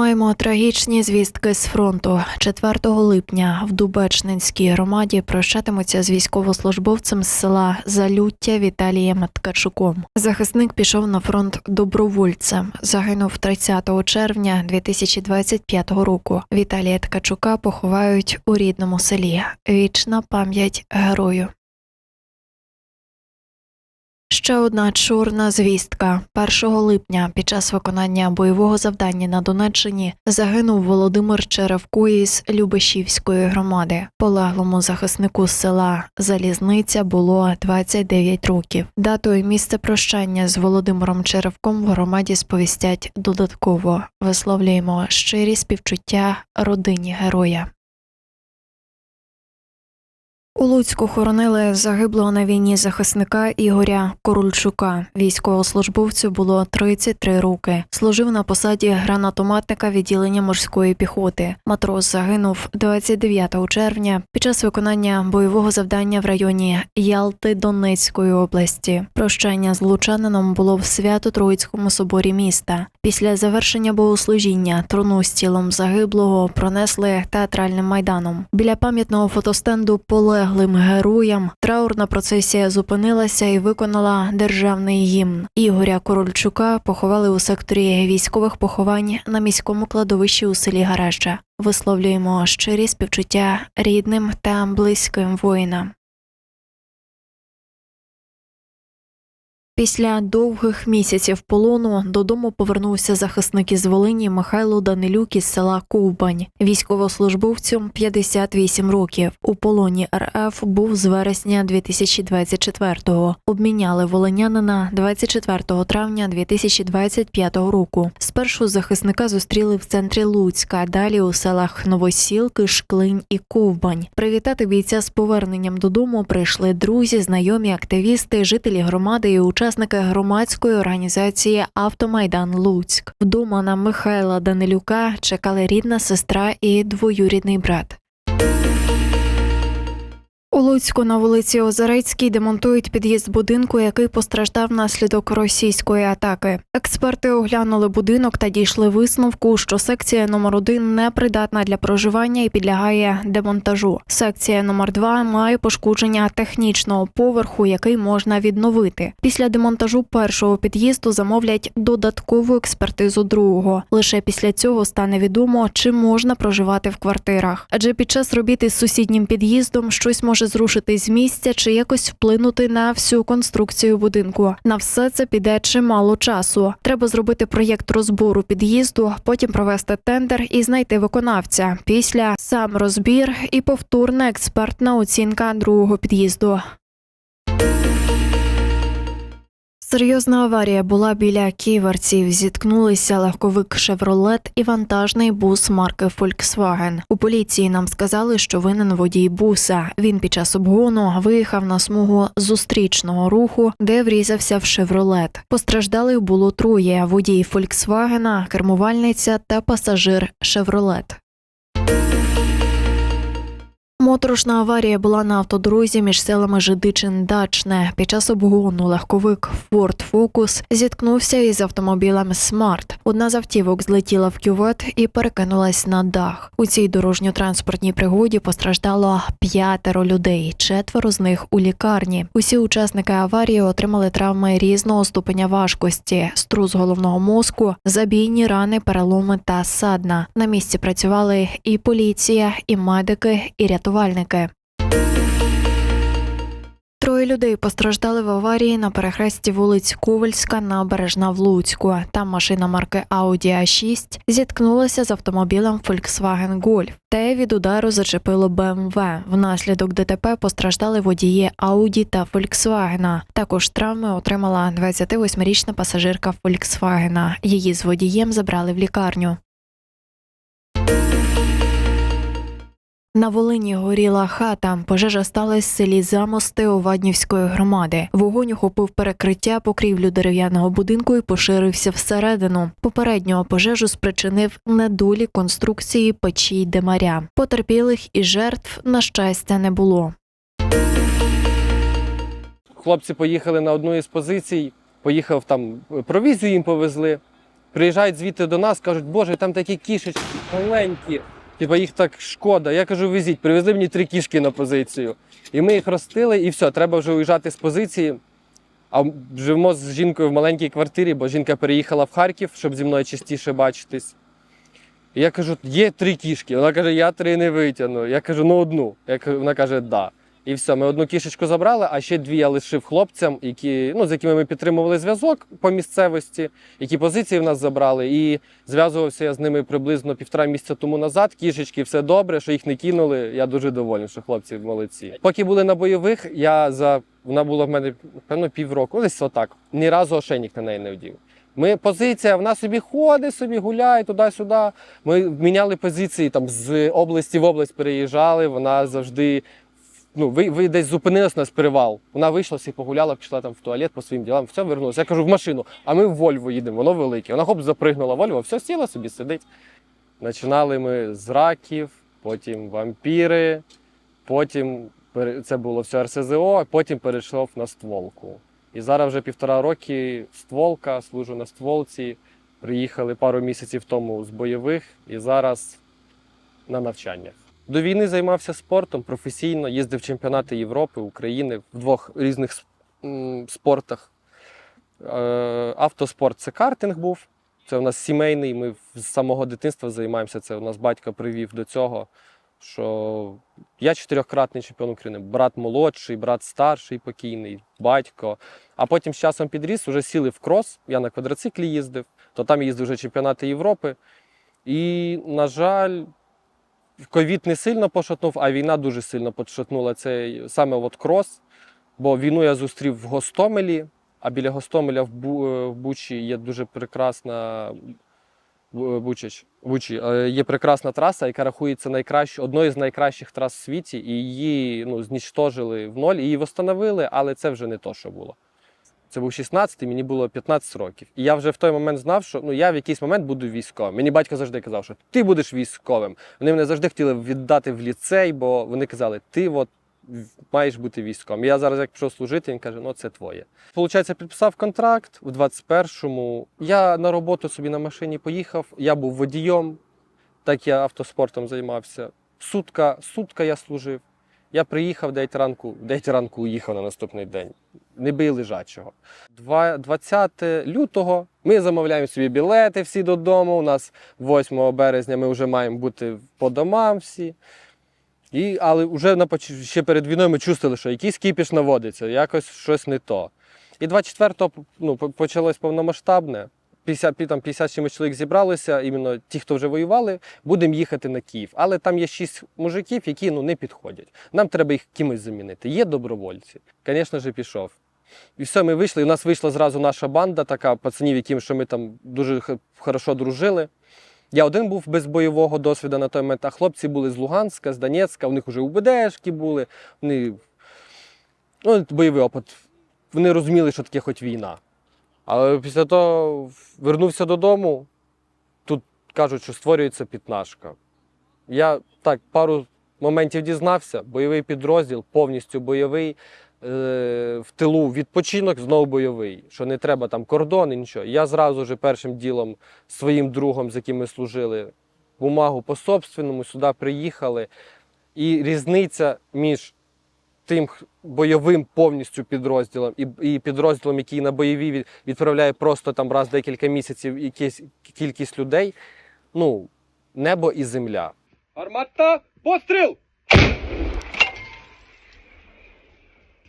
Маємо трагічні звістки з фронту. 4 липня в Дубечнинській громаді прощатимуться з військовослужбовцем з села Залюття Віталієм Ткачуком. Захисник пішов на фронт добровольцем. Загинув 30 червня 2025 року. Віталія Ткачука поховають у рідному селі. Вічна пам'ять герою. Ще одна чорна звістка. 1 липня під час виконання бойового завдання на Донеччині загинув Володимир Черевко із Любешівської громади. Полеглому захиснику села Залізниця було 29 років. Дату і місце прощання з Володимиром Черевком в громаді сповістять додатково. Висловлюємо щирі співчуття родині героя. У Луцьку хоронили загиблого на війні захисника Ігоря Корольчука. Військовослужбовцю було 33 роки. Служив на посаді гранатометника відділення морської піхоти. Матрос загинув 29 червня під час виконання бойового завдання в районі Ялти Донецької області. Прощання з лучанином було в Свято-Троїцькому соборі міста. Після завершення богослужіння труну з тілом загиблого пронесли театральним майданом. Біля пам'ятного фотостенду полеглим героям траурна процесія зупинилася і виконала державний гімн. Ігоря Корольчука поховали у секторі військових поховань на міському кладовищі у селі Гаража. Висловлюємо щирі співчуття рідним та близьким воїнам. Після довгих місяців полону додому повернувся захисник із Волині Михайло Данилюк із села Ковбань. Військовослужбовцю 58 років. У полоні РФ був з вересня 2024-го. Обміняли волинянина 24 травня 2025 року. Спершу захисника зустріли в центрі Луцька, далі у селах Новосілки, Шклинь і Ковбань. Привітати бійця з поверненням додому прийшли друзі, знайомі, активісти, жителі громади і учасники громадської організації Автомайдан Луцьк. Вдома на Михайла Данилюка чекали рідна сестра і двоюрідний брат. У Луцьку на вулиці Озерецькій демонтують під'їзд будинку, який постраждав внаслідок російської атаки. Експерти оглянули будинок та дійшли висновку, що секція номер 1 не придатна для проживання і підлягає демонтажу. Секція номер 2 має пошкодження технічного поверху, який можна відновити. Після демонтажу першого під'їзду замовлять додаткову експертизу другого. Лише після цього стане відомо, чи можна проживати в квартирах. Адже під час робіт із сусіднім під'їздом щось може зрушити з місця чи якось вплинути на всю конструкцію будинку. На все це піде чимало часу. Треба зробити проєкт розбору під'їзду, потім провести тендер і знайти виконавця. Після сам розбір і повторна експертна оцінка другого під'їзду. Серйозна аварія була біля ківерців. Зіткнулися легковик Шевролет і вантажний бус марки Volkswagen. У поліції нам сказали, що винен водій буса. Він під час обгону виїхав на смугу зустрічного руху, де врізався в Шевролет. Постраждалих було троє: водій Volkswagen, кермувальниця та пасажир Шевролет. Моторошна аварія була на автодорозі між селами Жидичин Дачне. Під час обгону легковик Ford Focus зіткнувся із автомобілем Smart. Одна з автівок злетіла в кювет і перекинулась на дах. У цій дорожньо-транспортній пригоді постраждало п'ятеро людей, четверо з них у лікарні. Усі учасники аварії отримали травми різного ступеня важкості: струс головного мозку, забійні рани, переломи та садна. На місці працювали і поліція, і медики, і рятувальники. Троє людей постраждали в аварії на перехресті вулиць Ковальська, набережна в Луцьку. Там машина марки Audi A6 зіткнулася з автомобілем Volkswagen Golf. Те від удару зачепило BMW. Внаслідок ДТП постраждали водії Audi та Volkswagen. Також травми отримала 28-річна пасажирка Volkswagen. Її з водієм забрали в лікарню. На Волині горіла хата. Пожежа сталася в селі Замости Оваднівської громади. Вогонь охопив перекриття покрівлю дерев'яного будинку і поширився всередину. Попереднього пожежу спричинив недолі конструкції печі й демаря. Потерпілих і жертв, на щастя, не було. Хлопці поїхали на одну із позицій, поїхав там, провізію їм повезли. приїжджають звідти до нас, кажуть, боже, там такі кішечки маленькі. Типа їх так шкода. Я кажу, везіть, привезли мені три кішки на позицію. І ми їх ростили, і все, треба вже уїжджати з позиції. А живемо з жінкою в маленькій квартирі, бо жінка переїхала в Харків, щоб зі мною частіше бачитись. І я кажу, є три кішки. Вона каже, я три не витягну. Я кажу, ну одну. Вона каже, да. І все, ми одну кішечку забрали, а ще дві я лишив хлопцям, які, ну, з якими ми підтримували зв'язок по місцевості, які позиції в нас забрали. І зв'язувався я з ними приблизно півтора місяця тому назад. Кішечки, все добре, що їх не кинули. Я дуже довольний, що хлопці молодці. Поки були на бойових, я за вона була в мене певно півроку, десь отак. Ні разу ошейник на неї не вдів. Ми позиція, вона собі ходить, собі гуляє туди-сюди. Ми міняли позиції там з області в область переїжджали. Вона завжди ну, ви, ви десь зупинились на перевал. Вона вийшла, всі погуляла, пішла там в туалет по своїм ділам, все вернулася. Я кажу, в машину, а ми в Вольво їдемо, воно велике. Вона хоп, запригнула Вольво, все сіла собі, сидить. Починали ми з раків, потім вампіри, потім це було все РСЗО, а потім перейшов на стволку. І зараз вже півтора роки стволка, служу на стволці. Приїхали пару місяців тому з бойових і зараз на навчаннях. До війни займався спортом професійно, їздив чемпіонати Європи, України в двох різних спортах. Е, Автоспорт це картинг був. Це у нас сімейний. Ми з самого дитинства займаємося. Це у нас батько привів до цього. Що я чотирьохкратний чемпіон України, брат молодший, брат старший покійний, батько. А потім з часом підріс, вже сіли в крос. Я на квадроциклі їздив, то там їздив вже чемпіонати Європи. І, на жаль, ковід не сильно пошатнув, а війна дуже сильно пошатнула цей саме от крос. Бо війну я зустрів в Гостомелі, а біля Гостомеля в, Бу, е, в Бучі є дуже прекрасна Бу- Бучач, Бучі, е, є прекрасна траса, яка рахується найкращою, одною з найкращих трас в світі, і її ну, знічтожили в ноль, її встановили, але це вже не то, що було. Це був 16, мені було 15 років. І я вже в той момент знав, що ну, я в якийсь момент буду військовим. Мені батько завжди казав, що ти будеш військовим. Вони мене завжди хотіли віддати в ліцей, бо вони казали, ти от маєш бути військовим. Я зараз, як пішов служити, він каже, ну це твоє. Получається, підписав контракт у 21-му. Я на роботу собі на машині поїхав. Я був водієм, так я автоспортом займався. Сутка, сутка я служив. Я приїхав 9 ранку, 9 ранку уїхав на наступний день. Не бий лежачого. 20 лютого ми замовляємо собі білети всі додому. У нас 8 березня ми вже маємо бути по домам всі. І, але вже на, ще перед війною ми чувствували, що якийсь кіпіш наводиться, якось щось не то. І 24-го ну, почалось повномасштабне. 50, там 50 чимось чоловік зібралися, іменно ті, хто вже воювали, будемо їхати на Київ. Але там є шість мужиків, які ну, не підходять. Нам треба їх кимось замінити. Є добровольці. Звісно ж, пішов. І все, ми вийшли. У нас вийшла зразу наша банда, така пацанів, яким що ми там дуже хорошо дружили. Я один був без бойового досвіду на той момент, а хлопці були з Луганська, з Донецька, у них вже УБДшки були. Вони ну, бойовий опит. Вони розуміли, що таке хоч війна. Але після того вернувся додому. Тут кажуть, що створюється пітнашка. Я так пару моментів дізнався. Бойовий підрозділ, повністю бойовий. Е, в тилу відпочинок, знову бойовий. Що не треба там кордони, нічого. Я зразу ж першим ділом своїм другом, з яким ми служили, бумагу по собственному, сюди приїхали. І різниця між тим бойовим повністю підрозділом і, і підрозділом, який на бойові відправляє просто там раз декілька місяців якісь кількість людей. Ну, небо і земля. Армата, постріл!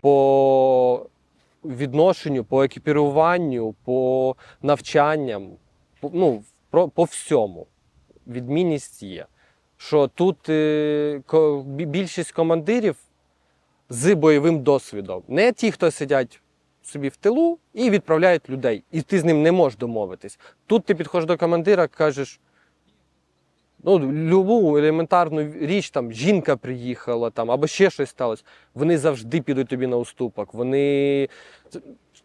По відношенню, по екіпіруванню, по навчанням, по, ну, про, по всьому. Відмінність є. Що тут е, більшість командирів з бойовим досвідом. Не ті, хто сидять собі в тилу і відправляють людей. І ти з ним не можеш домовитись. Тут ти підходиш до командира, кажеш. Ну, любу елементарну річ, там жінка приїхала, там, або ще щось сталося. Вони завжди підуть тобі на уступок. Вони це-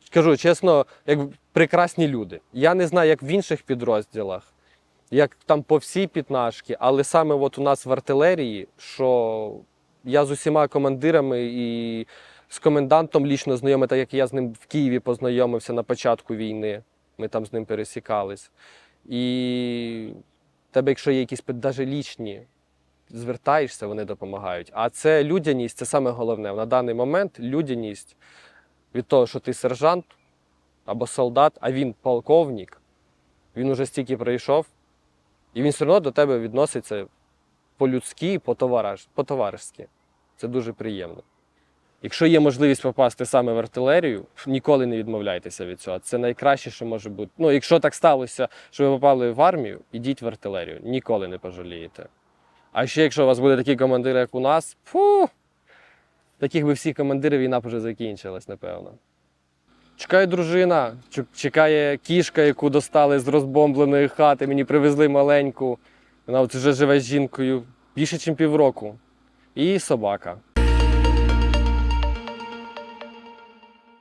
кажу чесно, як прекрасні люди. Я не знаю, як в інших підрозділах, як там по всій пітнашки, але саме от у нас в артилерії, що я з усіма командирами і з комендантом лічно знайомий, так як я з ним в Києві познайомився на початку війни. Ми там з ним пересікались. І тебе, якщо є якісь навіть лічні, звертаєшся, вони допомагають. А це людяність, це саме головне. На даний момент людяність від того, що ти сержант або солдат, а він полковник, він уже стільки пройшов, і він все одно до тебе відноситься по-людськи, по-товариш- по-товаришськи. Це дуже приємно. Якщо є можливість попасти саме в артилерію, ніколи не відмовляйтеся від цього. Це найкраще, що може бути. Ну, якщо так сталося, що ви попали в армію, ідіть в артилерію. Ніколи не пожалієте. А ще якщо у вас буде такі командири, як у нас, фу, таких би всі командири війна вже закінчилась, напевно. Чекає дружина, чекає кішка, яку достали з розбомбленої хати. Мені привезли маленьку. Вона от вже живе з жінкою більше, ніж півроку. І собака.